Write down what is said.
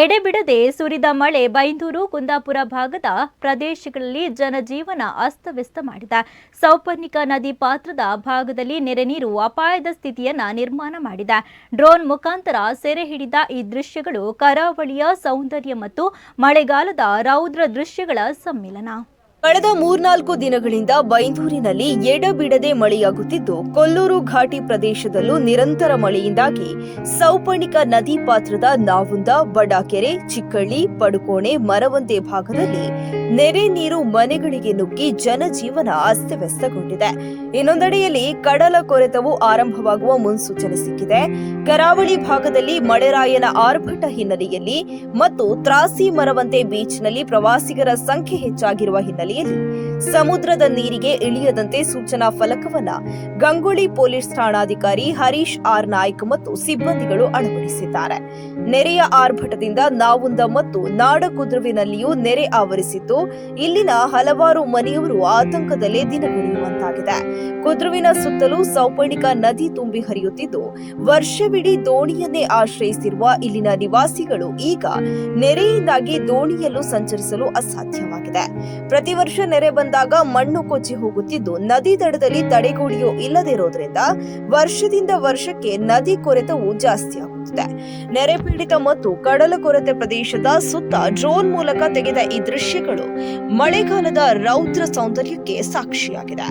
ಎಡೆಬಿಡದೆ ಸುರಿದ ಮಳೆ ಬೈಂದೂರು, ಕುಂದಾಪುರ ಭಾಗದ ಪ್ರದೇಶಗಳಲ್ಲಿ ಜನಜೀವನ ಅಸ್ತವ್ಯಸ್ತ ಮಾಡಿದೆ. ಸೌಪರ್ಣಿಕ ನದಿ ಪಾತ್ರದ ಭಾಗದಲ್ಲಿ ನೆರೆ ನೀರು ಅಪಾಯದ ಸ್ಥಿತಿಯನ್ನು ನಿರ್ಮಾಣ ಮಾಡಿದೆ. ಡ್ರೋನ್ ಮುಖಾಂತರ ಸೆರೆ ಹಿಡಿದ ಈ ದೃಶ್ಯಗಳು ಕರಾವಳಿಯ ಸೌಂದರ್ಯ ಮತ್ತು ಮಳೆಗಾಲದ ರೌದ್ರ ದೃಶ್ಯಗಳ ಸಮ್ಮಿಲನ. ಕಳೆದ ಮೂರ್ನಾಲ್ಕು ದಿನಗಳಿಂದ ಬೈಂದೂರಿನಲ್ಲಿ ಎಡಬಿಡದೆ ಮಳೆಯಾಗುತ್ತಿದ್ದು, ಕೊಲ್ಲೂರು ಘಾಟಿ ಪ್ರದೇಶದಲ್ಲೂ ನಿರಂತರ ಮಳೆಯಿಂದಾಗಿ ಸೌಪಣಿಕ ನದಿ ಪಾತ್ರದ ನಾವುಂದ, ಬಡಾಕೆರೆ, ಚಿಕ್ಕಳ್ಳಿ, ಪಡುಕೋಣೆ ಮರವಂತೆ ಭಾಗದಲ್ಲಿ ನೆರೆ ನೀರು ಮನೆಗಳಿಗೆ ನುಗ್ಗಿ ಜನಜೀವನ ಅಸ್ತವ್ಯಸ್ತಗೊಂಡಿದೆ. ಇನ್ನೊಂದೆಡೆಯಲ್ಲಿ ಕಡಲ ಕೊರೆತವು ಆರಂಭವಾಗುವ ಮುನ್ಸೂಚನೆ ಸಿಕ್ಕಿದೆ. ಕರಾವಳಿ ಭಾಗದಲ್ಲಿ ಮಳೆರಾಯನ ಆರ್ಭಟ ಹಿನ್ನೆಲೆಯಲ್ಲಿ ಮತ್ತು ತ್ರಾಸಿ ಮರವಂತೆ ಬೀಚ್ನಲ್ಲಿ ಪ್ರವಾಸಿಗರ ಸಂಖ್ಯೆ ಹೆಚ್ಚಾಗಿರುವ ಹಿನ್ನೆಲೆಯಲ್ಲಿ ಸಮುದ್ರದ ನೀರಿಗೆ ಇಳಿಯದಂತೆ ಸೂಚನಾ ಫಲಕವನ್ನ ಗಂಗೊಳ್ಳಿ ಪೊಲೀಸ್ ಠಾಣಾಧಿಕಾರಿ ಹರೀಶ್ ಆರ್ ನಾಯ್ಕ್ ಮತ್ತು ಸಿಬ್ಬಂದಿಗಳು ಅಳವಡಿಸಿದ್ದಾರೆ. ನೆರೆಯ ಆರ್ಭಟದಿಂದ ನಾವುಂದ ಮತ್ತು ನಾಡಕುದುರುವಿನಲ್ಲಿಯೂ ನೆರೆ ಆವರಿಸಿದ್ದು, ಇಲ್ಲಿನ ಹಲವಾರು ಮನೆಯವರು ಆತಂಕದಲ್ಲೇ ದಿನಗಳೆಯುವಂತಾಗಿದೆ ಕುದ್ರುವಿನ ಸುತ್ತಲೂ ಸೌಪರ್ಣಿಕ ನದಿ ತುಂಬಿ ಹರಿಯುತ್ತಿದ್ದು, ವರ್ಷವಿಡೀ ದೋಣಿಯನ್ನೇ ಆಶ್ರಯಿಸಿರುವ ಇಲ್ಲಿನ ನಿವಾಸಿಗಳು ಈಗ ನೆರೆಯಿಂದಾಗಿ ದೋಣಿಯಲ್ಲೂ ಸಂಚರಿಸಲು ಅಸಾಧ್ಯವಾಗಿದೆ. ಪ್ರತಿ ವರ್ಷ ನೆರೆ ಬಂದಾಗ ಮಣ್ಣು ಕೊಚ್ಚಿ ಹೋಗುತ್ತಿದ್ದು, ನದಿ ದಡದಲ್ಲಿ ತಡೆಗೋಡೆಯೂ ಇಲ್ಲದಿರೋದ್ರಿಂದ ವರ್ಷದಿಂದ ವರ್ಷಕ್ಕೆ ನದಿ ಕೊರೆತವು ಜಾಸ್ತಿ ಆಗುತ್ತಿದೆ. ನೆರೆ ಪೀಡಿತ ಮತ್ತು ಕಡಲ ಕೊರತೆ ಪ್ರದೇಶದ ಸುತ್ತ ಡ್ರೋನ್ ಮೂಲಕ ತೆಗೆದ ಈ ದೃಶ್ಯಗಳು ಮಳೆಗಾಲದ ರೌದ್ರ ಸೌಂದರ್ಯಕ್ಕೆ ಸಾಕ್ಷಿಯಾಗಿದೆ.